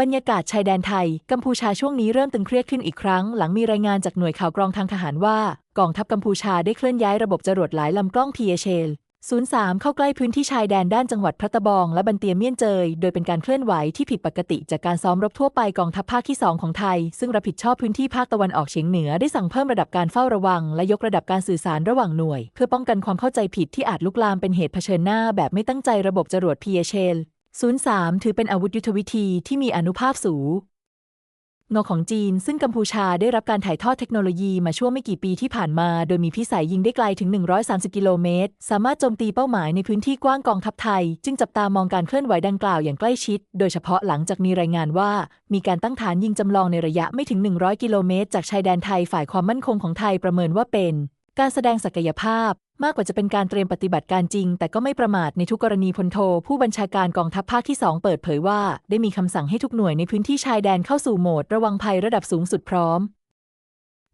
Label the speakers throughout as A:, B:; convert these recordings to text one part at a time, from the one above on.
A: บรรยากาศชายแดนไทย กัมพูชาช่วงนี้เริ่มตึงเครียดขึ้นอีกครั้ง หลังมีรายงานจากหน่วยข่าวกรองทางทหารว่า กองทัพกัมพูชาได้เคลื่อนย้ายระบบจรวดหลายลำกล้อง PHL 03 เข้าใกล้พื้นที่ชายแดนด้านจังหวัดพระตะบองและบันเตียเมียนเจย โดยเป็นการเคลื่อนไหวที่ผิดปกติจากการซ้อมรบทั่วไปกองทัพภาคที่ 2 ของไทย ซึ่งรับผิดชอบพื้นที่ภาคตะวันออกเฉียงเหนือได้สั่งเพิ่มระดับการเฝ้าระวัง และยกระดับการสื่อสารระหว่างหน่วย เพื่อป้องกันความเข้าใจผิดที่อาจลุกลามเป็นเหตุเผชิญหน้าแบบไม่ตั้งใจระบบจรวด PHL 03 ถือเป็นอาวุธยุทธวิธีที่มีอนุภาพสูงงอของจีน ซึ่งกัมพูชาได้รับการถ่ายทอดเทคโนโลยีมาช่วงไม่กี่ปีที่ผ่านมา โดยมีพิสัยยิงได้ไกลถึง 130 กิโลเมตร สามารถโจมตีเป้าหมายในพื้นที่กว้างกองทัพไทย จึงจับตามองการเคลื่อนไหวดังกล่าวอย่างใกล้ชิด โดยเฉพาะหลังจากมีรายงานว่า มีการตั้งฐานยิงจำลองในระยะไม่ถึง 100 กิโลเมตร จากชายแดนไทยฝ่ายความมั่นคงของไทยประเมินว่าเป็น การแสดงศักยภาพมากกว่าจะเป็นการเตรียมปฏิบัติการจริง แต่ก็ไม่ประมาทในทุกกรณีพลโท ผู้บัญชาการกองทัพภาคที่ 2 เปิดเผยว่า ได้มีคำสั่งให้ทุกหน่วยในพื้นที่ชายแดนเข้าสู่โหมดระวังภัยระดับสูงสุดพร้อม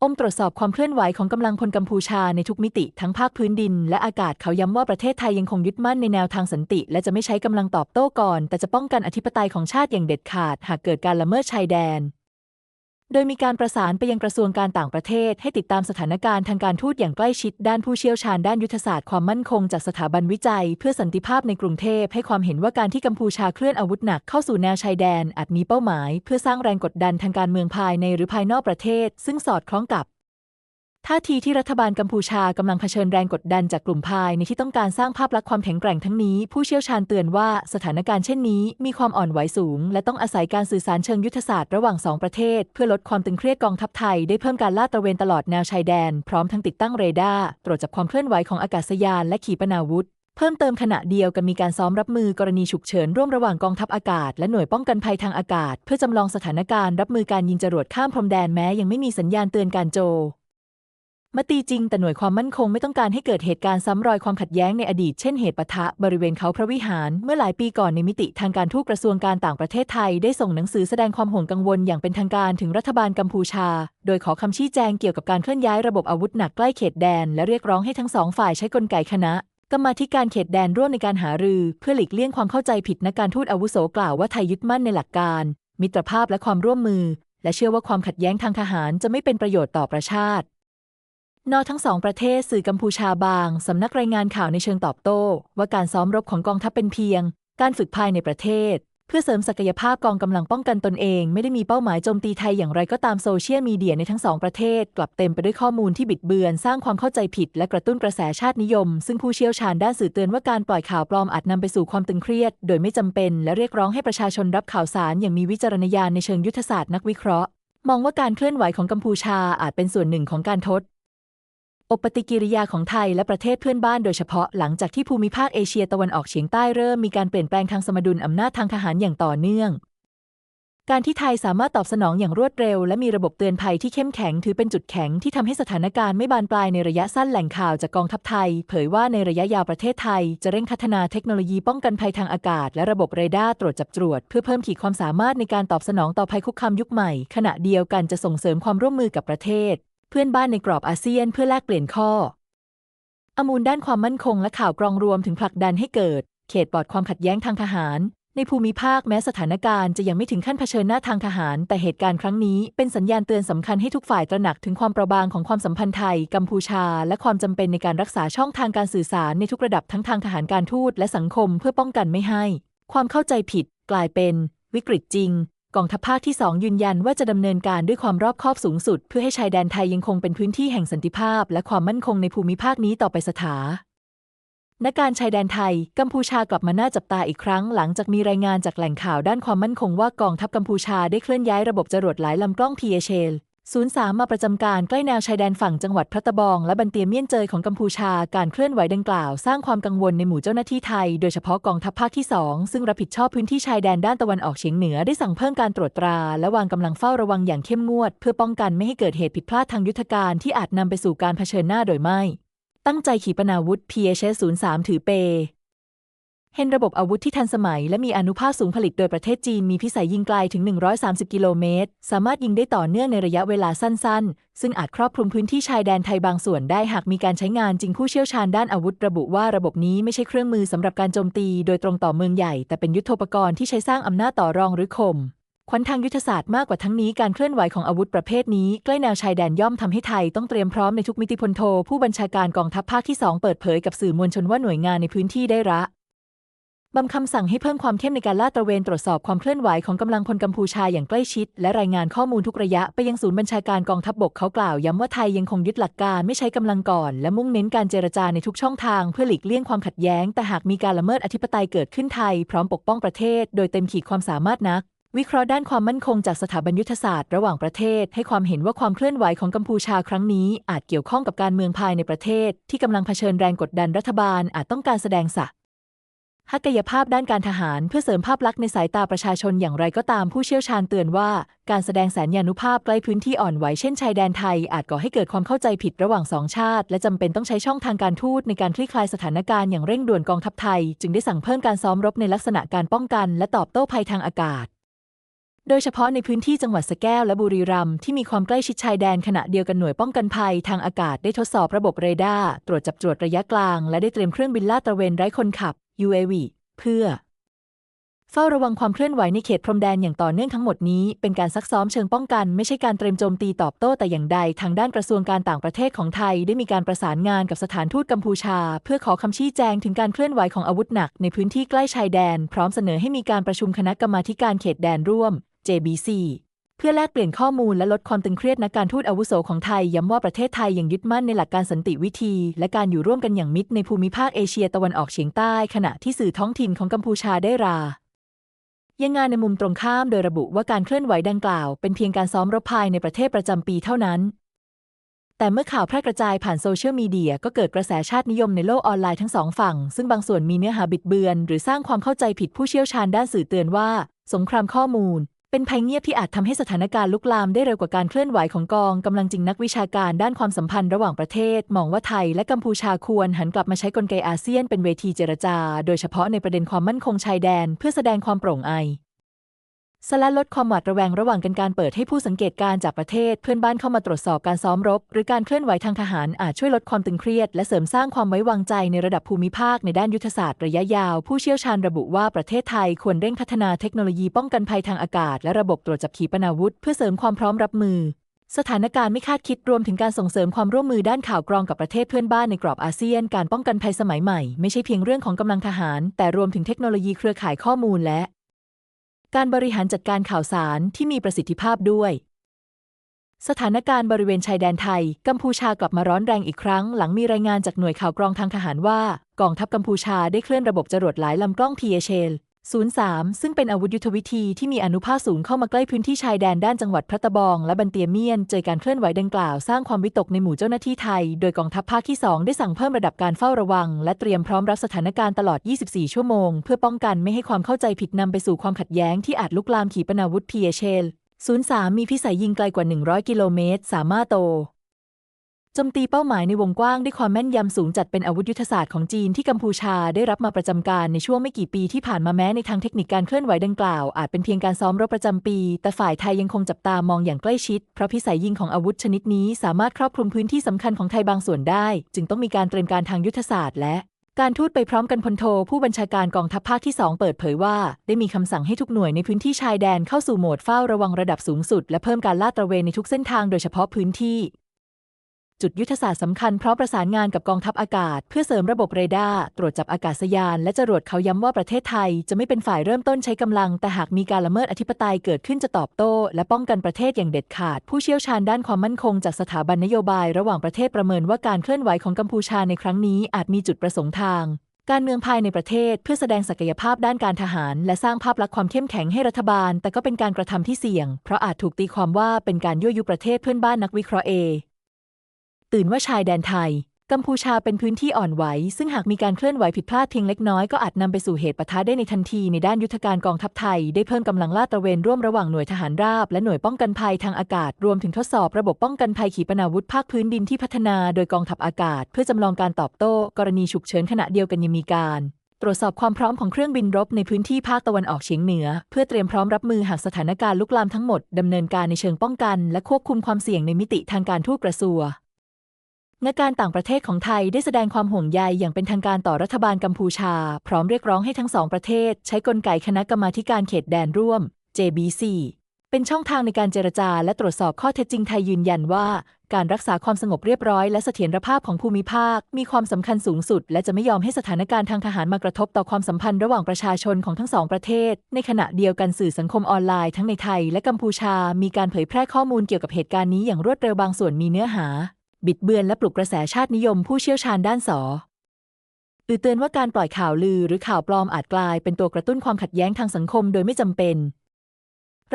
A: อมตรวจสอบความเคลื่อนไหวของกำลังพลกัมพูชาในทุกมิติทั้งภาคพื้นดิน และอากาศเขาย้ำว่าประเทศไทยยังคงยึดมั่นในแนวทางสันติ และจะไม่ใช้กำลังตอบโต้ก่อน แต่จะป้องกันอธิปไตยของชาติอย่างเด็ดขาด หากเกิดการละเมิดชายแดน โดยมีการประสานไปยังกระทรวงการต่างประเทศ ให้ติดตามสถานการณ์ทางการทูตอย่างใกล้ชิด ด้านผู้เชี่ยวชาญด้านยุทธศาสตร์ความมั่นคงจากสถาบันวิจัย เพื่อสันติภาพในกรุงเทพให้ความเห็นว่าการที่กัมพูชาเคลื่อนอาวุธหนักเข้าสู่แนวชายแดนอาจมีเป้าหมาย เพื่อสร้างแรงกดดันทางการเมืองภายในหรือภายนอกประเทศ ซึ่งสอดคล้องกับ ท่าทีที่รัฐบาลกัมพูชากำลังเผชิญแรงกดดันจากกลุ่มภายในที่ต้องการสร้างภาพลักษณ์ความแข็งแกร่งทั้งนี้ ผู้เชี่ยวชาญเตือนว่าสถานการณ์เช่นนี้มีความอ่อนไหวสูง และต้องอาศัยการสื่อสารเชิงยุทธศาสตร์ระหว่างสองประเทศ เพื่อลดความตึงเครียดกองทัพไทยได้เพิ่มการลาดตระเวนตลอดแนวชายแดน พร้อมทั้งติดตั้งเรดาร์ตรวจจับความเคลื่อนไหวของอากาศยานและขีปนาวุธเพิ่มเติมขณะเดียวกันมีการซ้อมรับมือกรณีฉุกเฉินร่วมระหว่างกองทัพอากาศและหน่วยป้องกันภัยทางอากาศ เพื่อจำลองสถานการณ์รับมือการยิงจรวดข้ามพรมแดนแม้ยังไม่มีสัญญาณเตือนการโจ มตีจริงแต่หน่วยความมั่นคงไม่ต้องการให้เกิดเหตุการณ์ซ้ำรอยความขัดแย้งในอดีตเช่นเหตุปะทะบริเวณเขาพระวิหาร เมื่อหลายปีก่อนในมิติทางการทูตกระทรวงการต่างประเทศไทย ได้ส่งหนังสือแสดงความห่วงกังวลอย่างเป็นทางการถึงรัฐบาลกัมพูชา โดยขอคำชี้แจงเกี่ยวกับการเคลื่อนย้ายระบบอาวุธหนักใกล้เขตแดน และเรียกร้องให้ทั้งสองฝ่ายใช้กลไกคณะกรรมาธิการเขตแดนร่วมในการหารือเพื่อหลีกเลี่ยงความเข้าใจผิดนักการทูตอาวุโสกล่าวว่าไทยยึดมั่นในหลักการ มิตรภาพและความร่วมมือ และเชื่อว่าความขัดแย้งทางทหารจะไม่เป็นประโยชน์ต่อประชาติน นอกทั้งสองประเทศสื่อกัมพูชาบาง สำนักรายงานข่าวในเชิงตอบโต้ ว่าการซ้อมรบของกองทัพเป็นเพียง การฝึกภายในประเทศ เพื่อเสริมศักยภาพกองกำลังป้องกันตนเอง ไม่ได้มีเป้าหมายโจมตีไทยอย่างไรก็ตามโซเชียลมีเดียในทั้งสองประเทศ กลับเต็มไปด้วยข้อมูลที่บิดเบือน สร้างความเข้าใจผิด และกระตุ้นกระแสชาตินิยม ซึ่งผู้เชี่ยวชาญด้านสื่อเตือนว่าการปล่อยข่าวปลอมอาจนำไปสู่ความตึงเครียด โดยไม่จำเป็น และเรียกร้องให้ประชาชนรับข่าวสารอย่างมีวิจารณญาณในเชิงยุทธศาสตร์นักวิเคราะห์มองว่าการเคลื่อนไหวของกัมพูชาอาจเป็นส่วนหนึ่งของการทด อบปฏิกิริยาของไทยและประเทศเพื่อนบ้านโดยเฉพาะหลังจากที่ภูมิภาคเอเชียตะวันออกเฉียงใต้เริ่มมีการเปลี่ยนแปลงทางสมดุลอำนาจทางทหารอย่างต่อเนื่อง การที่ไทยสามารถตอบสนองอย่างรวดเร็ว และมีระบบเตือนภัยที่เข้มแข็งถือเป็นจุดแข็งที่ทำให้สถานการณ์ไม่บานปลายในระยะสั้นแหล่งข่าวจากกองทัพไทย เผยว่าในระยะยาวประเทศไทย จะเร่งพัฒนาเทคโนโลยีป้องกันภัยทางอากาศ และระบบเรดาร์ตรวจจับตรวจ เพื่อเพิ่มขีดความสามารถในการตอบสนองต่อภัยคุกคามยุคใหม่ ขณะเดียวกันจะส่งเสริมความร่วมมือกับประเทศ เพื่อนบ้านในกรอบอาเซียนเพื่อแลกเปลี่ยนข้ออมูลด้านความมั่นคงและข่าวกรองรวมถึงผลักดันให้เกิด เขตปลอดความขัดแย้งทางทหาร ในภูมิภาคแม้สถานการณ์จะยังไม่ถึงขั้นเผชิญหน้าทางทหาร แต่เหตุการณ์ครั้งนี้เป็นสัญญาณเตือนสำคัญให้ทุกฝ่ายตระหนักถึงความเปราะบางของความสัมพันธ์ไทย กัมพูชา และความจำเป็นในการรักษาช่องทางการสื่อสารในทุกระดับทั้งทางทหารการทูตและสังคมเพื่อป้องกันไม่ให้ ความเข้าใจผิด กลายเป็น วิกฤตจริง กองทัพภาคที่ 2 ยืนยันว่าจะดำเนินการด้วยความรอบคอบสูงสุด เพื่อให้ชายแดนไทยยังคงเป็นพื้นที่แห่งสันติภาพ และความมั่นคงในภูมิภาคนี้ต่อไปสถาณการชายแดนไทย กัมพูชากลับมาน่าจับตาอีกครั้ง หลังจากมีรายงานจากแหล่งข่าวด้านความมั่นคงว่ากองทัพกัมพูชาได้เคลื่อนย้ายระบบจรวดหลายลำกล้อง PHL 03 มาประจำการใกล้แนวชายแดนฝั่งจังหวัดพระตะบอง และบันเตียเมียนเจยของกัมพูชาการเคลื่อนไหวดังกล่าว สร้างความกังวลในหมู่เจ้าหน้าที่ไทย โดยเฉพาะกองทัพภาคที่ 2 ซึ่งรับผิดชอบพื้นที่ชายแดนด้านตะวันออกเฉียงเหนือได้สั่งเพิ่มการตรวจตรา และวางกำลังเฝ้าระวังอย่างเข้มงวด เพื่อป้องกันไม่ให้เกิดเหตุผิดพลาดทางยุทธการที่อาจนำไปสู่การเผชิญหน้าโดยไม่ ตั้งใจขีปนาวุธ PHS 03 ถือเป เห็นระบบอาวุธที่ทันสมัย และมีอนุภาพสูงผลิตโดยประเทศจีนมีพิสัยยิงไกลถึง 130 กิโลเมตร สามารถยิงได้ต่อเนื่องในระยะเวลาสั้นๆ ซึ่งอาจครอบคลุมพื้นที่ชายแดนไทยบางส่วนได้หากมีการใช้งานจริงผู้เชี่ยวชาญด้านอาวุธระบุว่าระบบนี้ไม่ใช่เครื่องมือสำหรับการโจมตี โดยตรงต่อเมืองใหญ่ แต่เป็นยุทโธปกรณ์ที่ใช้สร้างอำนาจต่อรองหรือข่มขวัญทางยุทธศาสตร์มากกว่าทั้งนี้การเคลื่อนไหวของอาวุธประเภทนี้ ใกล้แนวชายแดนย่อมทำให้ไทยต้องเตรียมพร้อมในทุกมิติพลโทผู้บัญชาการกองทัพภาคที่ 2 เปิดเผยกับสื่อมวลชนว่าหน่วยงานในพื้นที่ได้ระ บำคำสั่งให้เพิ่มความเข้มในการลาดตระเวนตรวจสอบความเคลื่อนไหวของกำลังพลกัมพูชาอย่างใกล้ชิด และรายงานข้อมูลทุกระยะไปยังศูนย์บัญชาการกองทัพบบกเขากล่าวย้ำว่าไทยยังคงยึดหลักการไม่ใช้กำลังก่อน และมุ่งเน้นการเจรจาในทุกช่องทางเพื่อหลีกเลี่ยงความขัดแย้ง แต่หากมีการละเมิดอธิปไตยเกิดขึ้นไทย พร้อมปกป้องประเทศ โดยเต็มขีดความสามารถนัก วิเคราะห์ด้านความมั่นคงจากสถาบันยุทธศาสตร์ระหว่างประเทศ ให้ความเห็นว่าความเคลื่อนไหวของกัมพูชาครั้งนี้ อาจเกี่ยวข้องกับการเมืองภายในประเทศ ที่กำลังเผชิญแรงกดดันรัฐบาลอาจต้องการแสดง ศักกายภาพด้านการทหารเพื่อเสริมภาพลักษณ์ในสายตาประชาชนอย่างไรก็ตามผู้เชี่ยวชาญเตือนว่า การแสดงแสนยานุภาพใกล้พื้นที่อ่อนไหวเช่นชายแดนไทยอาจก่อให้เกิดความเข้าใจผิดระหว่างสองชาติ และจำเป็นต้องใช้ช่องทางการทูตในการคลี่คลายสถานการณ์อย่างเร่งด่วนกองทัพไทย จึงได้สั่งเพิ่มการซ้อมรบในลักษณะการป้องกัน และตอบโต้ภัยทางอากาศโดยเฉพาะในพื้นที่จังหวัดสแก้วและบุรีรัมย์ที่มีความใกล้ชิดชายแดนขณะเดียวกันหน่วยป้องกันภัยทางอากาศได้ทดสอบระบบเรดาร์ตรวจจับตรวจระยะกลาง และได้เตรียมเครื่องบินลาดตระเวนไร้คนขับ UAV เพื่อ เฝ้าระวังความเคลื่อนไหวในเขตพรมแดนอย่างต่อเนื่องทั้งหมดนี้ เป็นการซักซ้อมเชิงป้องกัน ไม่ใช่การเตรียมโจมตีตอบโต้แต่อย่างใด ทางด้านกระทรวงการต่างประเทศของไทย ได้มีการประสานงานกับสถานทูตกัมพูชา เพื่อขอคำชี้แจงถึงการเคลื่อนไหวของอาวุธหนักในพื้นที่ใกล้ชายแดน พร้อมเสนอให้มีการประชุมคณะกรรมาการเขตแดนร่วม JBC เพื่อแลกเปลี่ยนข้อมูลและลดความตึงเครียดนักการทูตอาวุโสของไทย ย้ำว่าประเทศไทยยังยึดมั่นในหลักการสันติวิธี และการอยู่ร่วมกันอย่างมิตรในภูมิภาคเอเชียตะวันออกเฉียงใต้ ขณะที่สื่อท้องถิ่นของกัมพูชาได้รายังงานในมุมตรงข้ามโดยระบุว่าการเคลื่อนไหวดังกล่าว เป็นเพียงการซ้อมรบภายในประเทศประจำปีเท่านั้น แต่เมื่อข่าวแพร่กระจายผ่านโซเชียลมีเดียก็เกิดกระแสชาตินิยมในโลกออนไลน์ทั้งสองฝั่ง ซึ่งบางส่วนมีเนื้อหาบิดเบือน หรือสร้างความเข้าใจผิดผู้เชี่ยวชาญด้านสื่อเตือนว่า สงครามข้อมูล เป็นภัยเงียบที่อาจทำให้สถานการณ์ลุกลามได้เร็วกว่าการเคลื่อนไหวของกองกำลังจริงนักวิชาการด้านความสัมพันธ์ระหว่างประเทศ มองว่าไทยและกัมพูชาควรหันกลับมาใช้กลไกอาเซียนเป็นเวทีเจรจา โดยเฉพาะในประเด็นความมั่นคงชายแดน เพื่อแสดงความโปร่งใสและลดความหวาดระแวงระหว่างกันการเปิดให้ผู้สังเกตการจากประเทศ เพื่อนบ้านเข้ามาตรวจสอบการซ้อมรบ หรือการเคลื่อนไหวทางทหารอาจช่วยลดความตึงเครียด และเสริมสร้างความไว้วางใจในระดับภูมิภาคในด้านยุทธศาสตร์ระยะยาว ผู้เชี่ยวชาญระบุว่าประเทศไทยควรเร่งพัฒนาเทคโนโลยีป้องกันภัยทางอากาศ และระบบตรวจจับขีปนาวุธ เพื่อเสริมความพร้อมรับมือ สถานการณ์ไม่คาดคิดรวมถึงการส่งเสริมความร่วมมือด้านข่าวกรองกับประเทศเพื่อนบ้านในกรอบอาเซียน การป้องกันภัยสมัยใหม่ ไม่ใช่เพียงเรื่องของกำลังทหาร แต่รวมถึงเทคโนโลยีเครือข่ายข้อมูลและ การบริหารจัดการข่าวสารที่มีประสิทธิภาพด้วย สถานการณ์บริเวณชายแดนไทย กัมพูชากลับมาร้อนแรงอีกครั้ง หลังมีรายงานจากหน่วยข่าวกรองทางทหารว่า กองทัพกัมพูชาได้เคลื่อนระบบจรวดหลายลำกล้อง PHL 03 ซึ่งเป็นอาวุธยุทธวิธีที่มีอนุภาคสูงเข้ามาใกล้พื้นที่ชายแดนด้านจังหวัดพระตะบอง และบันเตียเมียน เจอการเคลื่อนไหวดังกล่าวสร้างความวิตกในหมู่เจ้าหน้าที่ไทย โดยกองทัพภาคที่ 2 ได้สั่งเพิ่มระดับการเฝ้าระวัง และเตรียมพร้อมรับสถานการณ์ตลอด 24 ชั่วโมง เพื่อป้องกันไม่ให้ความเข้าใจผิดนำไปสู่ความขัดแย้งที่อาจลุกลามขีปนาวุธ PHL 03 มีพิสัยยิงไกลกว่า 100 กิโลเมตร สามารถโต จมตีเป้าหมายในวงกว้างด้วยความแม่นยำสูงจัดเป็นอาวุธยุทธศาสตร์ของจีนที่กัมพูชาได้รับมาประจำการในช่วงไม่กี่ปีที่ผ่านมาแม้ในทางเทคนิคการเคลื่อนไหวดังกล่าวอาจเป็นเพียงการซ้อมรบประจำปี แต่ฝ่ายไทยยังคงจับตามองอย่างใกล้ชิด เพราะพิสัยยิงของอาวุธชนิดนี้สามารถครอบคลุมพื้นที่สำคัญของไทยบางส่วนได้ จึงต้องมีการเตรียมการทางยุทธศาสตร์และการทูตไปพร้อมกันพลโทผู้บัญชาการกองทัพภาคที่ 2 เปิดเผยว่า ได้มีคำสั่งให้ทุกหน่วยในพื้นที่ชายแดนเข้าสู่โหมดเฝ้าระวังระดับสูงสุด และเพิ่มการลาดตระเวนในทุกเส้นทางโดยเฉพาะพื้นที่ จุดยุทธศาสตร์สำคัญเพราะประสานงานกับกองทัพอากาศ เพื่อเสริมระบบเรดาร์ตรวจจับอากาศยาน และจรวดเขาย้ำว่าประเทศไทย จะไม่เป็นฝ่ายเริ่มต้นใช้กำลัง แต่หากมีการละเมิดอธิปไตยเกิดขึ้นจะตอบโต้ และป้องกันประเทศอย่างเด็ดขาด ผู้เชี่ยวชาญด้านความมั่นคงจากสถาบันนโยบาย ระหว่างประเทศประเมินว่าการเคลื่อนไหวของกัมพูชาในครั้งนี้อาจมีจุดประสงค์ทางการเมืองภายในประเทศเพื่อแสดงศักยภาพด้านการทหาร และสร้างภาพลักษณ์ความเข้มแข็งให้รัฐบาล แต่ก็เป็นการกระทำที่เสี่ยง เพราะอาจถูกตีความว่าเป็นการยั่วยุประเทศเพื่อนบ้านนักวิเคราะห์เอ ตื่นว่าชายแดนไทย กัมพูชาเป็นพื้นที่อ่อนไหว ซึ่งหากมีการเคลื่อนไหวผิดพลาดเพียงเล็กน้อยก็อาจนำไปสู่เหตุปะทะได้ในทันทีในด้านยุทธการกองทัพไทย ได้เพิ่มกำลังลาดตระเวนร่วมระหว่างหน่วยทหารราบ และหน่วยป้องกันภัยทางอากาศ รวมถึงทดสอบระบบป้องกันภัยขีปนาวุธภาคพื้นดินที่พัฒนาโดยกองทัพอากาศ เพื่อจำลองการตอบโต้ กรณีฉุกเฉินขณะเดียวกันยังมีการตรวจสอบความพร้อมของเครื่องบินรบในพื้นที่ภาคตะวันออกเฉียงเหนือ เพื่อเตรียมพร้อมรับมือหากสถานการณ์ลุกลามทั้งหมดดำเนินการในเชิงป้องกัน และควบคุมความเสี่ยงในมิติทางการทูตกระทรวง งาการต่างประเทศของไทยได้แสดงความห่วงใยอย่างเป็นทางการต่อรัฐบาลกัมพูชา พร้อมเรียกร้องให้ทั้งสองประเทศ ใช้กลไกคณะกรรมาการเขตแดนร่วม JBC เป็นช่องทางในการเจรจาและตรวจสอบข้อเท็จจริงไทยยืนยันว่า การรักษาความสงบเรียบร้อยและเสถียรภาพของภูมิภาค มีความสำคัญสูงสุด และจะไม่ยอมให้สถานการณ์ทางทหารมากระทบต่อความสัมพันธ์ระหว่างประชาชนของทั้งสองประเทศ ในขณะเดียวกันสื่อสังคมออนไลน์ทั้งในไทยและกัมพูชา มีการเผยแพร่ข้อมูลเกี่ยวกับเหตุการณ์นี้อย่างรวดเร็วบางส่วนมีเนื้อหา บิดเบือนและปลุกกระแสชาตินิยมผู้เชี่ยวชาญด้านสออือเตือนว่าการปล่อยข่าวลือหรือข่าวปลอมอาจกลายเป็นตัวกระตุ้นความขัดแย้งทางสังคมโดยไม่จำเป็น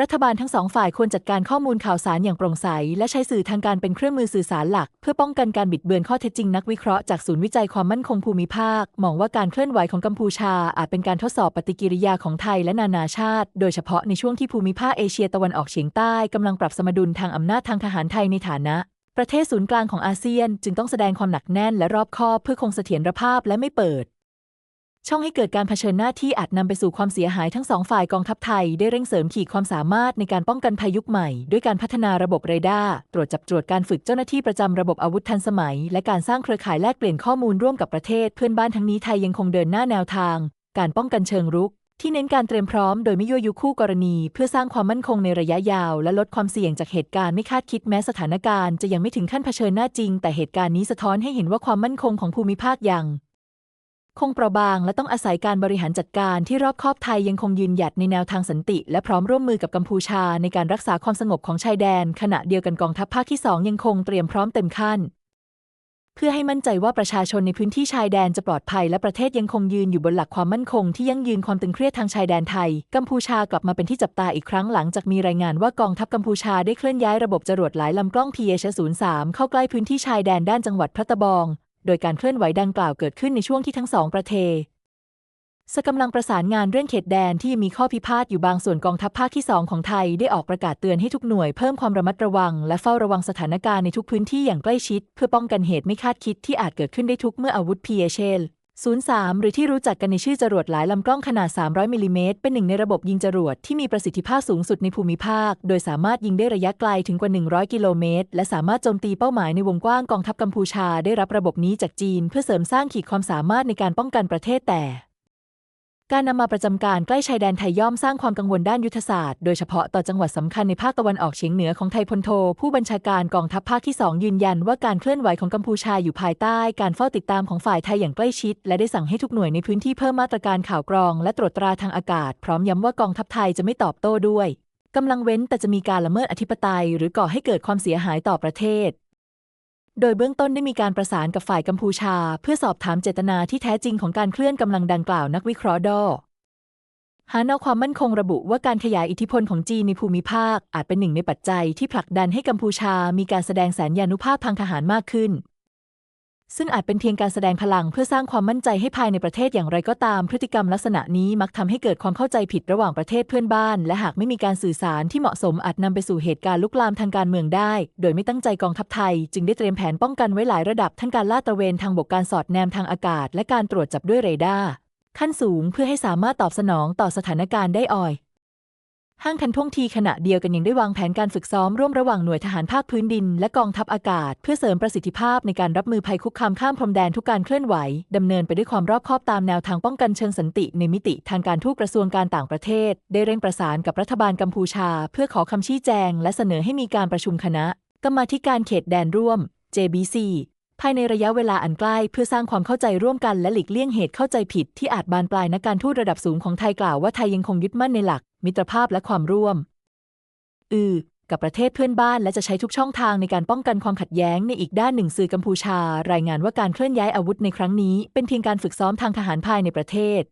A: รัฐบาลทั้งสองฝ่ายควรจัดการข้อมูลข่าวสารอย่างโปร่งใส และใช้สื่อทางการเป็นเครื่องมือสื่อสารหลัก เพื่อป้องกันการบิดเบือนข้อเท็จจริงนักวิเคราะห์จากศูนย์วิจัยความมั่นคงภูมิภาค มองว่าการเคลื่อนไหวของกัมพูชาอาจเป็นการทดสอบปฏิกิริยาของไทยและนานาชาติ โดยเฉพาะในช่วงที่ภูมิภาคเอเชียตะวันออกเฉียงใต้กำลังปรับสมดุลทางอำนาจทางทหารไทยในฐานะ ประเทศศูนย์กลางของอาเซียนจึงต้องแสดงความหนักแน่นและรอบคอบเพื่อคงเสถียรภาพและไม่เปิด ช่องให้เกิดการเผชิญหน้าที่อาจนำไปสู่ความเสียหายทั้งสองฝ่ายกองทัพไทยได้เร่งเสริมขีดความสามารถในการป้องกันภัยยุคใหม่ ด้วยการพัฒนาระบบเรดาร์ตรวจจับตรวจการฝึกเจ้าหน้าที่ประจำระบบอาวุธทันสมัย และการสร้างเครือข่ายแลกเปลี่ยนข้อมูลร่วมกับประเทศเพื่อนบ้านทั้งนี้ไทยยังคงเดินหน้าแนวทาง การป้องกันเชิงรุก ที่เน้นการเตรียมพร้อมโดยไม่ยั่วยุคู่กรณี เพื่อสร้างความมั่นคงในระยะยาว และลดความเสี่ยงจากเหตุการณ์ไม่คาดคิดแม้สถานการณ์จะยังไม่ถึงขั้นเผชิญหน้าจริง แต่เหตุการณ์นี้สะท้อนให้เห็นว่าความมั่นคงของภูมิภาคยังคงเปราะบางและต้องอาศัยการบริหารจัดการที่รอบคอบไทยยังคงยืนหยัดในแนวทางสันติ และพร้อมร่วมมือกับกัมพูชาในการรักษาความสงบของชายแดน ขณะเดียวกันกองทัพภาคที่สองยังคงเตรียมพร้อมเต็มขั้น เพื่อให้มั่นใจว่าประชาชนในพื้นที่ชายแดนจะปลอดภัย และประเทศยังคงยืนอยู่บนหลักความมั่นคงที่ยั่งยืนความตึงเครียดทางชายแดนไทย กัมพูชากลับมาเป็นที่จับตาอีกครั้งหลังจากมีรายงานว่ากองทัพกัมพูชาได้เคลื่อนย้ายระบบจรวดหลายลำกล้อง PH-03 เข้าใกล้พื้นที่ชายแดนด้านจังหวัดพระตะบอง โดยการเคลื่อนไหวดังกล่าวเกิดขึ้นในช่วงที่ทั้งสองประเทศ สกำลังประสานงานเรื่องเขตแดนที่มีข้อพิพาทอยู่บางส่วนกองทัพภาคที่ 2 ของไทยได้ออกประกาศเตือนให้ทุกหน่วยเพิ่มความระมัดระวัง และเฝ้าระวังสถานการณ์ในทุกพื้นที่อย่างใกล้ชิด เพื่อป้องกันเหตุไม่คาดคิดที่อาจเกิดขึ้นได้ทุกเมื่ออาวุธ PHL 03 หรือที่รู้จักกันในชื่อจรวดหลายลำกล้องขนาด 300 มิลลิเมตร เป็นหนึ่งในระบบยิงจรวดที่มีประสิทธิภาพสูงสุดในภูมิภาค โดยสามารถยิงได้ระยะไกลถึงกว่า 100 กิโลเมตร และสามารถโจมตีเป้าหมายในวงกว้างกองทัพกัมพูชาได้รับระบบนี้จากจีน เพื่อเสริมสร้างขีดความสามารถในการป้องกันประเทศแต่ การนำมาประจำการใกล้ชายแดนไทยย่อมสร้างความกังวลด้านยุทธศาสตร์ โดยเฉพาะต่อจังหวัดสำคัญในภาคตะวันออกเฉียงเหนือของไทยพลโท ผู้บัญชาการกองทัพภาคที่ 2 ยืนยันว่าการเคลื่อนไหวของกัมพูชาอยู่ภายใต้ การเฝ้าติดตามของฝ่ายไทยอย่างใกล้ชิด และได้สั่งให้ทุกหน่วยในพื้นที่เพิ่มมาตรการข่าวกรอง และตรวจตราทางอากาศ พร้อมย้ำว่ากองทัพไทยจะไม่ตอบโต้ด้วยกำลังเว้นแต่จะมีการละเมิดอธิปไตย หรือก่อให้เกิดความเสียหายต่อประเทศ โดยเบื้องต้นได้มีการประสานกับฝ่ายกัมพูชา เพื่อสอบถามเจตนาที่แท้จริงของการเคลื่อนกำลังดังกล่าวนักวิเคราะห์ดอฮานอความมั่นคงระบุว่าการขยายอิทธิพลของจีนในภูมิภาคอาจเป็นหนึ่งในปัจจัยที่ผลักดันให้กัมพูชามีการแสดงแสนยานุภาพทางทหารมากขึ้น ซึ่งอาจเป็นเพียงการแสดงพลังเพื่อสร้างความมั่นใจให้ภายในประเทศอย่างไรก็ตาม พฤติกรรมลักษณะนี้มักทำให้เกิดความเข้าใจผิดระหว่างประเทศเพื่อนบ้าน และหากไม่มีการสื่อสารที่เหมาะสมอาจนำไปสู่เหตุการณ์ลุกลามทางการเมืองได้ โดยไม่ตั้งใจกองทัพไทย จึงได้เตรียมแผนป้องกันไว้หลายระดับทั้งการลาดตระเวนทางบกการสอดแนมทางอากาศ และการตรวจจับด้วยเรดาร์ขั้นสูงเพื่อให้สามารถตอบสนองต่อสถานการณ์ได้อ่อย ห้างทันท่วงทีขณะเดียวกันยังได้วางแผนการฝึกซ้อมร่วมระหว่างหน่วยทหารภาคพื้นดิน และกองทัพอากาศ เพื่อเสริมประสิทธิภาพในการรับมือภัยคุกคามข้ามพรมแดนทุกการเคลื่อนไหวดำเนินไปด้วยความรอบคอบตามแนวทางป้องกันเชิงสันติ ในมิติทางการทูตกระทรวงการต่างประเทศ ได้เร่งประสานกับรัฐบาลกัมพูชา เพื่อขอคำชี้แจง และเสนอให้มีการประชุมคณะกรรมาธิการเขตแดนร่วม JBC ภายในระยะเวลาอันใกล้เพื่อสร้างความเข้าใจร่วมกันและหลีกเลี่ยงเหตุเข้าใจผิดที่อาจบานปลายนักการทูตระดับสูงของไทยกล่าวว่าไทยยังคงยึดมั่นในหลัก มิตรภาพและความร่วม อือกับประเทศเพื่อนบ้านและจะใช้ทุกช่องทางในการป้องกันความขัดแย้งในอีกด้านหนึ่งสื่อกัมพูชา รายงานว่าการเคลื่อนย้ายอาวุธในครั้งนี้ เป็นเพียงการฝึกซ้อมทางทหารภายในประเทศ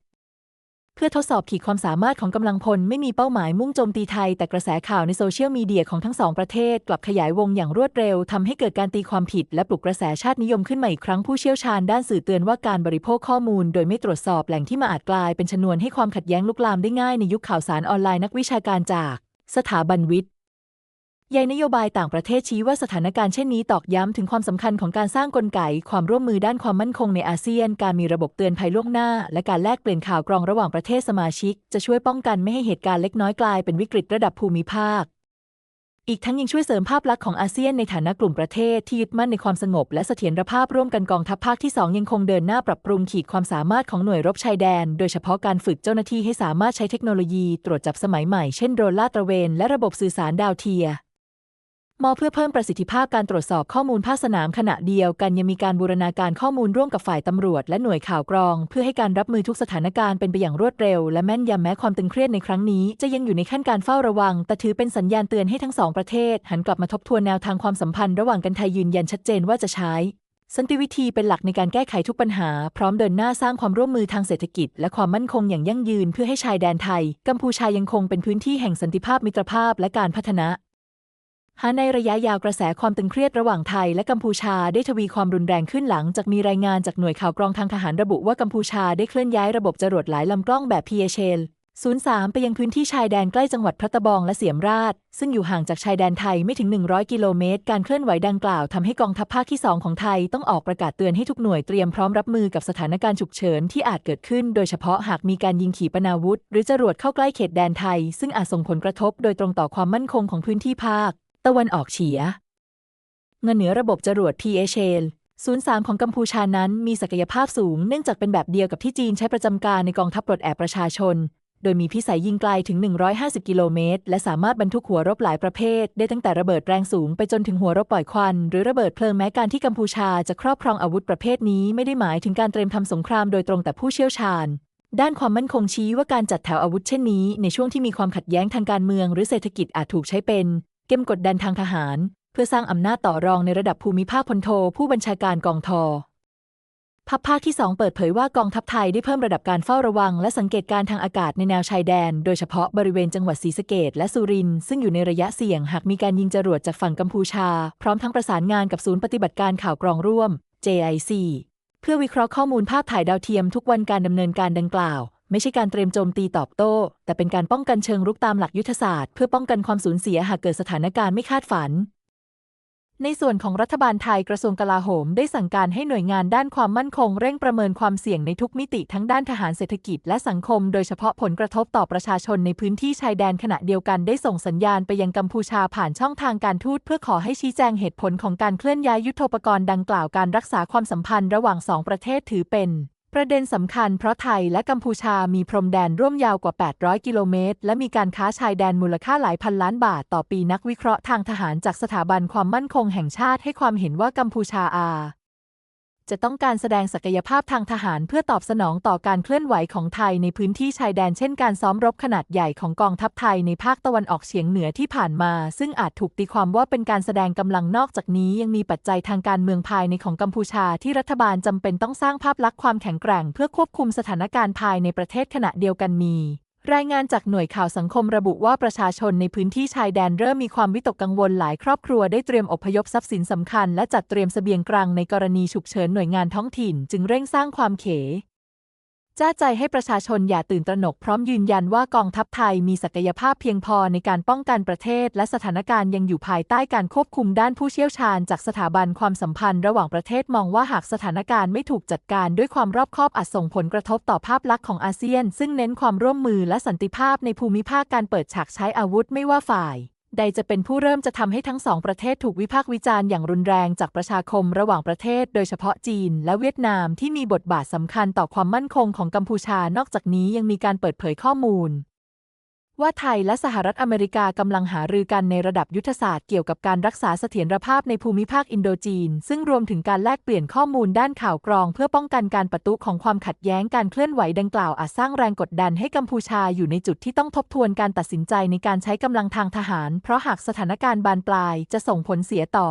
A: เพื่อทดสอบขีดความสามารถของกำลังพลไม่มีเป้าหมายมุ่งโจมตีไทย แต่กระแสข่าวในโซเชียลมีเดียของทั้งสองประเทศ กลับขยายวงอย่างรวดเร็วทำให้เกิดการตีความผิด และปลุกกระแสชาตินิยมขึ้นมาอีกครั้งผู้เชี่ยวชาญด้านสื่อเตือนว่าการบริโภคข้อมูล โดยไม่ตรวจสอบแหล่งที่มาอาจกลายเป็นชนวนให้ความขัดแย้งลุกลามได้ง่ายในยุคข่าวสารออนไลน์นักวิชาการจาก สถาบันวิทย์ ใยนโยบายต่างประเทศชี้ว่าสถานการณ์เช่นนี้ตอกย้ำถึงความสำคัญของการสร้างกลไก ความร่วมมือด้านความมั่นคงในอาเซียน การมีระบบเตือนภัยล่วงหน้า และการแลกเปลี่ยนข่าวกรองระหว่างประเทศสมาชิก จะช่วยป้องกันไม่ให้เหตุการณ์เล็กน้อยกลายเป็นวิกฤตระดับภูมิภาค อีกทั้งยังช่วยเสริมภาพลักษณ์ของอาเซียนในฐานะกลุ่มประเทศที่ยึดมั่นในความสงบและเสถียรภาพร่วมกันกองทัพภาคที่ 2 ยังคงเดินหน้าปรับปรุงขีดความสามารถของหน่วยรบชายแดน โดยเฉพาะการฝึกเจ้าหน้าที่ให้สามารถใช้เทคโนโลยี ตรวจจับสมัยใหม่เช่นโดรนลาดตระเวนและระบบสื่อสารดาวเทียม มเพื่อเพิ่มประสิทธิภาพการตรวจสอบข้อมูลภาคสนามขณะเดียวกันยังมีการบูรณาการข้อมูลร่วมกับฝ่ายตำรวจและหน่วยข่าวกรอง เพื่อให้การรับมือทุกสถานการณ์เป็นไปอย่างรวดเร็ว และแม่นยำแม้ความตึงเครียดในครั้งนี้ จะยังอยู่ในขั้นการเฝ้าระวัง แต่ถือเป็นสัญญาณเตือนให้ทั้งสองประเทศ หันกลับมาทบทวนแนวทางความสัมพันธ์ระหว่างกันไทยยืนยันชัดเจนว่าจะใช้ สันติวิธีเป็นหลักในการแก้ไขทุกปัญหา พร้อมเดินหน้าสร้างความร่วมมือทางเศรษฐกิจ และความมั่นคงอย่างยั่งยืน เพื่อให้ชายแดนไทย กัมพูชายังคงเป็นพื้นที่แห่งสันติภาพมิตรภาพและการพัฒนา หาในระยะยาวกระแสความตึงเครียดระหว่างไทยและกัมพูชาได้ทวีความรุนแรงขึ้นหลังจากมีรายงานจากหน่วยข่าวกรองทางทหารระบุว่ากัมพูชาได้เคลื่อนย้ายระบบจรวดหลายลำกล้องแบบ PHL 03 ไปยังพื้นที่ชายแดนใกล้จังหวัดพระตะบองและเสียมราช ซึ่งอยู่ห่างจากชายแดนไทยไม่ถึง 100 กิโลเมตร การเคลื่อนไหวดังกล่าวทำให้กองทัพภาคที่ 2 ของไทยต้องออกประกาศเตือนให้ทุกหน่วยเตรียมพร้อมรับมือกับสถานการณ์ฉุกเฉินที่อาจเกิดขึ้น โดยเฉพาะหากมีการยิงขีปนาวุธ หรือจรวดเข้าใกล้เขตแดนไทย ซึ่งอาจส่งผลกระทบโดยตรงต่อความมั่นคงของพื้นที่ภาค ตะวันออกเฉียเงินเหนือระบบจรวด PHL 03 ของกัมพูชานั้นมีศักยภาพสูงเนื่องจากเป็นแบบเดียวกับที่จีนใช้ประจำการในกองทัพปลดแอบประชาชน โดยมีพิสัยยิงไกลถึง 150 กิโลเมตร และสามารถบรรทุกหัวรบหลายประเภท ได้ตั้งแต่ระเบิดแรงสูงไปจนถึงหัวรบปล่อยควัน หรือระเบิดเพลิงแม้การที่กัมพูชาจะครอบครองอาวุธประเภทนี้ไม่ได้หมายถึงการเตรียมทำสงครามโดยตรงแต่ผู้เชี่ยวชาญ ด้านความมั่นคงชี้ว่าการจัดแถวอาวุธเช่นนี้ ในช่วงที่มีความขัดแย้งทางการเมือง หรือเศรษฐกิจอาจถูกใช้เป็น เกมกดดันทางทหาร เพื่อสร้างอำนาจต่อรองในระดับภูมิภาคพลโทผู้บัญชาการกองทอพับภาคที่ 2 เปิดเผยว่ากองทัพไทยได้เพิ่มระดับการเฝ้าระวัง และสังเกตการทางอากาศในแนวชายแดน โดยเฉพาะบริเวณจังหวัดศรีสะเกดและสุรินทร์ซึ่งอยู่ในระยะเสี่ยงหากมีการยิงจรวดจากฝั่งกัมพูชา พร้อมทั้งประสานงานกับศูนย์ปฏิบัติการข่าวกรองร่วม JIC เพื่อวิเคราะห์ข้อมูลภาพถ่ายดาวเทียมทุกวันการดำเนินการดังกล่าว ไม่ใช่การเตรียมโจมตีตอบโต้ แต่เป็นการป้องกันเชิงรุกตามหลักยุทธศาสตร์เพื่อป้องกันความสูญเสียหากเกิดสถานการณ์ไม่คาดฝัน ในส่วนของรัฐบาลไทยกระทรวงกลาโหม ได้สั่งการให้หน่วยงานด้านความมั่นคงเร่งประเมินความเสี่ยงในทุกมิติทั้งด้านทหารเศรษฐกิจและสังคม โดยเฉพาะผลกระทบต่อประชาชนในพื้นที่ชายแดนขณะเดียวกันได้ส่งสัญญาณไปยังกัมพูชาผ่านช่องทางการทูตเพื่อขอให้ชี้แจงเหตุผลของการเคลื่อนย้ายยุทโธปกรณ์ดังกล่าวการรักษาความสัมพันธ์ระหว่างสองประเทศถือเป็น ประเด็นสำคัญเพราะไทยและกัมพูชามีพรมแดนร่วมยาวกว่า 800 กิโลเมตร และมีการค้าชายแดนมูลค่าหลายพันล้านบาทต่อปีนักวิเคราะห์ทางทหารจากสถาบันความมั่นคงแห่งชาติให้ความเห็นว่ากัมพูชาอา จะต้องการแสดงศักยภาพทางทหารเพื่อตอบสนองต่อการเคลื่อนไหวของไทยในพื้นที่ชายแดนเช่นการซ้อมรบขนาดใหญ่ของกองทัพไทยในภาคตะวันออกเฉียงเหนือที่ผ่านมา ซึ่งอาจถูกตีความว่าเป็นการแสดงกำลังนอกจากนี้ ยังมีปัจจัยทางการเมืองภายในของกัมพูชาที่รัฐบาลจำเป็นต้องสร้างภาพลักษณ์ความแข็งแกร่ง เพื่อควบคุมสถานการณ์ภายในประเทศขณะเดียวกันมี รายงานจากหน่วยข่าวสังคมระบุว่าประชาชนในพื้นที่ชายแดนเริ่มมีความวิตกกังวลหลายครอบครัวได้เตรียมอพยพทรัพย์สินสำคัญและจัดเตรียมเสบียงกลางในกรณีฉุกเฉินหน่วยงานท้องถิ่น จึงเร่งสร้างความเข จ้าใจให้ประชาชนอย่าตื่นตระหนกพร้อมยืนยันว่ากองทัพไทยมีศักยภาพเพียงพอในการป้องกันประเทศ และสถานการณ์ยังอยู่ภายใต้การควบคุมด้านผู้เชี่ยวชาญ จากสถาบันความสัมพันธ์ระหว่างประเทศมองว่าหากสถานการณ์ไม่ถูกจัดการด้วยความรอบคอบอาจส่งผลกระทบต่อภาพลักษณ์ของอาเซียน ซึ่งเน้นความร่วมมือและสันติภาพในภูมิภาคการเปิดฉากใช้อาวุธไม่ว่าฝ่าย ใดจะเป็นผู้เริ่มจะทำให้ทั้งสองประเทศถูกวิพากษ์วิจารณ์อย่างรุนแรงจากประชาคมระหว่างประเทศ โดยเฉพาะจีน และเวียดนามที่มีบทบาทสำคัญต่อความมั่นคงของกัมพูชานอกจากนี้ยังมีการเปิดเผยข้อมูล ว่าไทยและสหรัฐอเมริกากำลังหารือกันในระดับยุทธศาสตร์เกี่ยวกับการรักษาเสถียรภาพในภูมิภาคอินโดจีน ซึ่งรวมถึงการแลกเปลี่ยนข้อมูลด้านข่าวกรอง เพื่อป้องกันการปะทุของความขัดแย้งการเคลื่อนไหวดังกล่าวอาจสร้างแรงกดดันให้กัมพูชาอยู่ในจุดที่ต้องทบทวนการตัดสินใจในการใช้กำลังทางทหาร เพราะหากสถานการณ์บานปลายจะส่งผลเสียต่อ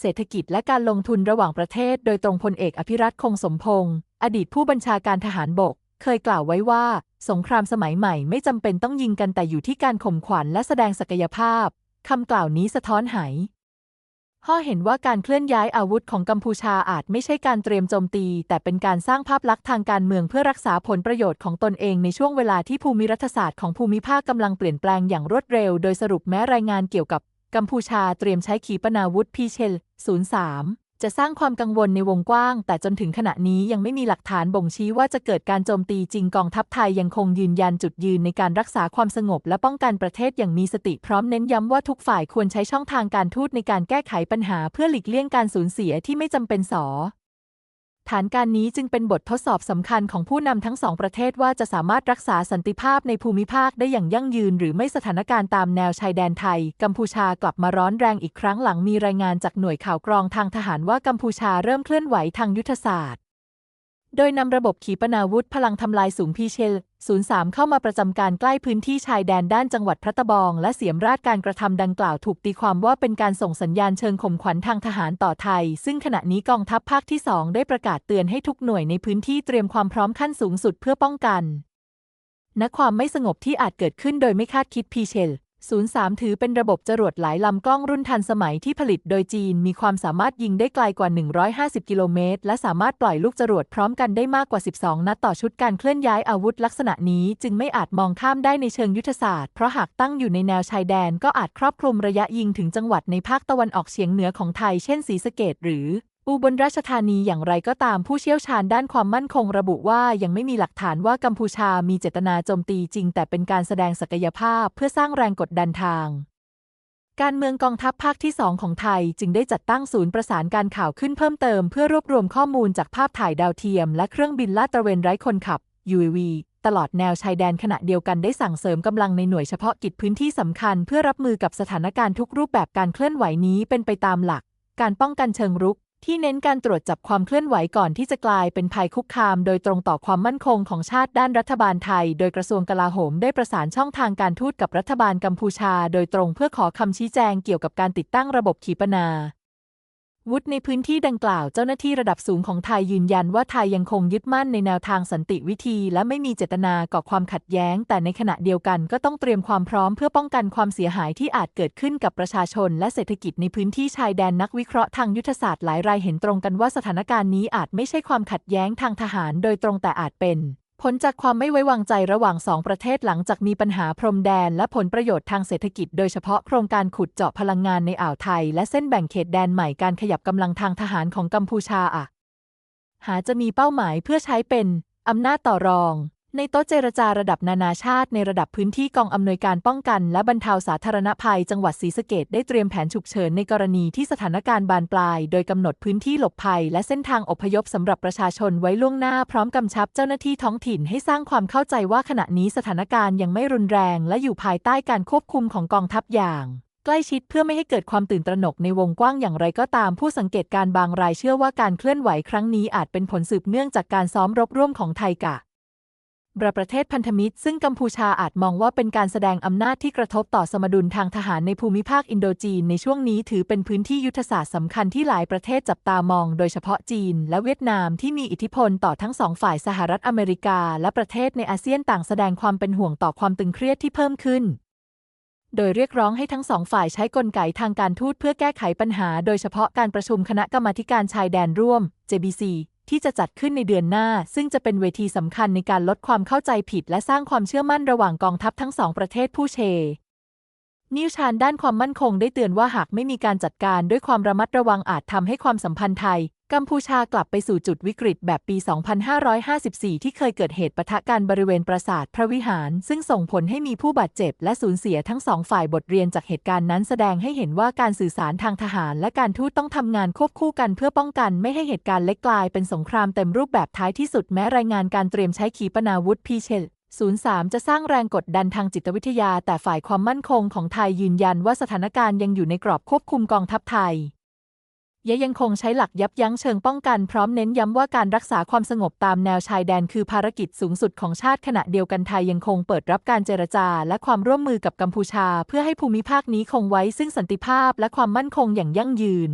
A: เศรษฐกิจและการลงทุนระหว่างประเทศ โดยตรงพลเอกอภิรัตคงสมพงศ์อดีตผู้บัญชาการทหารบก เคยกล่าวไว้ว่า สงครามสมัยใหม่ไม่จำเป็นต้องยิงกันแต่อยู่ที่การข่มขวัญและแสดงศักยภาพคำกล่าวนี้สะท้อนไหพ่อเห็นว่าการเคลื่อนย้ายอาวุธของกัมพูชาอาจไม่ใช่การเตรียมโจมตี แต่เป็นการสร้างภาพลักษณ์ทางการเมืองเพื่อรักษาผลประโยชน์ของตนเองในช่วงเวลาที่ภูมิรัฐศาสตร์ของภูมิภาคกำลังเปลี่ยนแปลงอย่างรวดเร็ว โดยสรุปแม้รายงานเกี่ยวกับกัมพูชาเตรียมใช้ขีปนาวุธพีเชล 03 จะสร้างความกังวลในวงกว้าง แต่จนถึงขณะนี้ยังไม่มีหลักฐานบ่งชี้ว่าจะเกิดการโจมตีจริงกองทัพไทยยังคงยืนยันจุดยืนในการรักษาความสงบและป้องกันประเทศอย่างมีสติพร้อมเน้นย้ำว่าทุกฝ่ายควรใช้ช่องทางการทูตในการแก้ไขปัญหาเพื่อหลีกเลี่ยงการสูญเสียที่ไม่จำเป็นสอ ฐานการนี้จึงเป็นบททดสอบสำคัญของผู้นำทั้งสองประเทศว่าจะสามารถรักษาสันติภาพในภูมิภาคได้อย่างยั่งยืน หรือไม่สถานการณ์ตามแนวชายแดนไทย กัมพูชากลับมาร้อนแรงอีกครั้งหลังมีรายงานจากหน่วยข่าวกรองทางทหารว่ากัมพูชาเริ่มเคลื่อนไหวทางยุทธศาสตร์ โดยนำระบบขีปนาวุธพลังทำลายสูงพีเชล 03 เข้ามาประจำการใกล้พื้นที่ชายแดนด้านจังหวัดพระตะบอง และเสียมราชการกระทำดังกล่าวถูกตีความว่าเป็นการส่งสัญญาณเชิงข่มขวัญทางทหารต่อไทย ซึ่งขณะนี้กองทัพภาคที่ 2 ได้ประกาศเตือนให้ทุกหน่วยในพื้นที่เตรียมความพร้อมขั้นสูงสุดเพื่อป้องกันณความไม่สงบที่อาจเกิดขึ้นโดยไม่คาดคิดพีเชล 03 ถือเป็นระบบจรวดหลายลำกล้องรุ่นทันสมัยที่ผลิตโดยจีน มีความสามารถยิงได้ไกลกว่า 150 กิโลเมตร และสามารถปล่อยลูกจรวดพร้อมกันได้มากกว่า 12 นัดต่อชุดการเคลื่อนย้ายอาวุธลักษณะนี้จึงไม่อาจมองข้ามได้ในเชิงยุทธศาสตร์ เพราะหากตั้งอยู่ในแนวชายแดนก็อาจครอบคลุมระยะยิงถึงจังหวัดในภาคตะวันออกเฉียงเหนือของไทย เช่นศรีสะเกดหรือ อุบลราชธานีอย่างไรก็ตามผู้เชี่ยวชาญด้านความมั่นคงระบุว่ายังไม่มีหลักฐานว่ากัมพูชามีเจตนาโจมตีจริง แต่เป็นการแสดงศักยภาพเพื่อสร้างแรงกดดันทาง การเมืองกองทัพภาคที่ 2 ของไทยจึงได้จัดตั้งศูนย์ประสานการข่าวขึ้นเพิ่มเติม เพื่อรวบรวมข้อมูลจากภาพถ่ายดาวเทียม และเครื่องบินลาดตระเวนไร้คนขับ UAV ตลอดแนวชายแดนขณะเดียวกันได้สั่งเสริมกำลังในหน่วยเฉพาะกิจพื้นที่สำคัญ เพื่อรับมือกับสถานการณ์ทุกรูปแบบการเคลื่อนไหวนี้เป็นไปตามหลัก การป้องกันเชิงรุก ที่เน้นการตรวจจับความเคลื่อนไหวก่อนที่จะกลายเป็นภัยคุกคาม โดยตรงต่อความมั่นคงของชาติด้านรัฐบาลไทย โดยกระทรวงกลาโหมได้ประสานช่องทางการทูตกับรัฐบาลกัมพูชา โดยตรงเพื่อขอคำชี้แจงเกี่ยวกับการติดตั้งระบบขีปนา วุธในพื้นที่ดังกล่าวเจ้าหน้าที่ระดับสูงของไทยยืนยันว่าไทยยังคงยึดมั่นในแนวทางสันติวิธี และไม่มีเจตนาก่อความขัดแย้ง แต่ในขณะเดียวกันก็ต้องเตรียมความพร้อมเพื่อป้องกันความเสียหายที่อาจเกิดขึ้นกับประชาชน และเศรษฐกิจในพื้นที่ชายแดนนักวิเคราะห์ทางยุทธศาสตร์หลายรายเห็นตรงกันว่าสถานการณ์นี้อาจไม่ใช่ความขัดแย้งทางทหาร โดยตรงแต่อาจเป็น ผลจากความไม่ไว้วางใจระหว่างสองประเทศหลังจากมีปัญหาพรมแดนและผลประโยชน์ทางเศรษฐกิจโดยเฉพาะโครงการขุดเจาะพลังงานในอ่าวไทย และเส้นแบ่งเขตแดนใหม่การขยับกำลังทางทหารของกัมพูชาอะหาจะมีเป้าหมายเพื่อใช้เป็นอำนาจต่อรอง ในโต๊ะเจรจาระดับนานาชาติในระดับพื้นที่กองอำนวยการป้องกัน และบรรเทาสาธารณภัย จังหวัดศรีสะเกดได้เตรียมแผนฉุกเฉินในกรณีที่สถานการณ์บานปลาย โดยกำหนดพื้นที่หลบภัย และเส้นทางอพยพสำหรับประชาชนไว้ล่วงหน้าพร้อมกำชับเจ้าหน้าที่ท้องถิ่นให้สร้างความเข้าใจว่าขณะนี้สถานการณ์ยังไม่รุนแรง และอยู่ภายใต้การควบคุมของกองทัพอย่างใกล้ชิดเพื่อไม่ให้เกิดความตื่นตระหนกในวงกว้างอย่างไรก็ตามผู้สังเกตการบางรายเชื่อว่าการเคลื่อนไหวครั้งนี้อาจเป็นผลสืบเนื่องจากการซ้อมรบร่วมของไทยกะ บประเทศพันธมิตร ซึ่งกัมพูชาอาจมองว่าเป็นการแสดงอำนาจที่กระทบต่อสมดุลทางทหารในภูมิภาคอินโดจีน ในช่วงนี้ถือเป็นพื้นที่ยุทธศาสตร์สำคัญที่หลายประเทศจับตามอง โดยเฉพาะจีน และเวียดนามที่มีอิทธิพลต่อทั้งสองฝ่ายสหรัฐอเมริกา และประเทศในอาเซียนต่างแสดงความเป็นห่วงต่อความตึงเครียดที่เพิ่มขึ้น โดยเรียกร้องให้ทั้งสองฝ่ายใช้กลไกทางการทูตเพื่อแก้ไขปัญหา โดยเฉพาะการประชุมคณะกรรมาการชายแดนร่วม JBC ที่จะจัดขึ้นในเดือนหน้า ซึ่งจะเป็นเวทีสำคัญในการลดความเข้าใจผิด และสร้างความเชื่อมั่นระหว่างกองทัพทั้งสองประเทศผู้เช นิวชานด้านความมั่นคงได้เตือนว่าหากไม่มีการจัดการด้วยความระมัดระวังอาจทำให้ความสัมพันธ์ไทย กัมพูชากลับไปสู่จุดวิกฤตแบบปี 2554 ที่เคยเกิดเหตุปะทะกันบริเวณปราสาทพระวิหาร ซึ่งส่งผลให้มีผู้บาดเจ็บและสูญเสียทั้งสองฝ่ายบทเรียนจากเหตุการณ์นั้นแสดงให้เห็นว่าการสื่อสารทางทหาร และการทูตต้องทำงานควบคู่กันเพื่อป้องกันไม่ให้เหตุการณ์เล็กกลายเป็นสงครามเต็มรูปแบบท้ายที่สุดแม้รายงานการเตรียมใช้ขีปนาวุธพีเชล 03 จะสร้างแรงกดดันทางจิตวิทยา แต่ฝ่ายความมั่นคงของไทยยืนยันว่าสถานการณ์ยังอยู่ในกรอบควบคุมกองทัพไทยยะยังคงใช้หลักยับยั้งเชิงป้องกันพร้อมเน้นย้ำว่าการรักษาความสงบตามแนวชายแดนคือภารกิจสูงสุดของชาติขณะเดียวกันไทยยังคงเปิดรับการเจรจา และความร่วมมือกับกัมพูชา เพื่อให้ภูมิภาคนี้คงไว้ซึ่งสันติภาพและความมั่นคงอย่างยั่งยืน